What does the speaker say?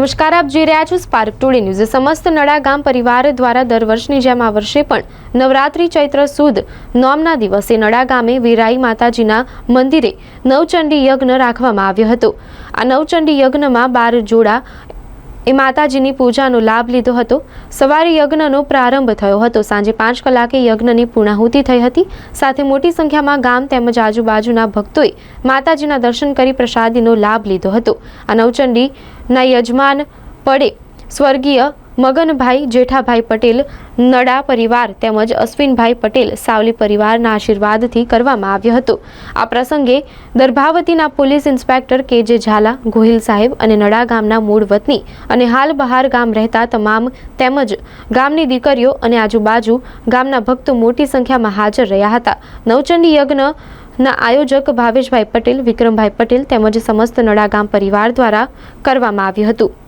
નમસ્કાર, આપ જોઈ રહ્યા છો સ્પાર્ક ટુડે ન્યૂઝ સમસ્ત નડા ગામ પરિવાર દ્વારા દર વર્ષની જેમ આ વર્ષે પણ નવરાત્રી ચૈત્ર સુદ નોમના દિવસે નડા ગામે વીરાઈ માતાજીના મંદિરે નવચંડી યજ્ઞ રાખવામાં આવ્યો હતો. આ નવચંડી યજ્ઞમાં બાર જોડા એ માતાજીની પૂજાનો લાભ લીધો હતો. સવારે યજ્ઞનો પ્રારંભ થયો હતો. સાંજે પાંચ કલાકે યજ્ઞની પૂર્ણાહુતિ થઈ હતી. સાથે મોટી સંખ્યામાં ગામ તેમજ આજુબાજુના ભક્તોએ માતાજીના દર્શન કરી પ્રસાદીનો લાભ લીધો હતો. આ નવચંડીના યજમાન પડે સ્વર્ગીય મગનભાઈ, જેઠાભાઈ પટેલ, નડા પરિવાર તેમજ અશ્વિનભાઈ પટેલ સાવલી પરિવારના આશીર્વાદથી કરવામાં આવ્યો હતો. આ પ્રસંગે દર્ભાવતીના પોલીસ ઇન્સ્પેક્ટર કે જે ઝાલા, ગોહિલ સાહેબ અને નડા ગામના મૂળ વતની અને હાલ બહાર ગામ રહેતા તમામ તેમજ ગામની દીકરીઓ અને આજુબાજુ ગામના ભક્તો મોટી સંખ્યામાં હાજર રહ્યા હતા. નવચંડી યજ્ઞ ના આયોજક ભાવેશભાઈ પટેલ, વિક્રમભાઈ પટેલ તેમજ સમસ્ત નડા ગામ પરિવાર દ્વારા કરવામાં આવ્યું હતું.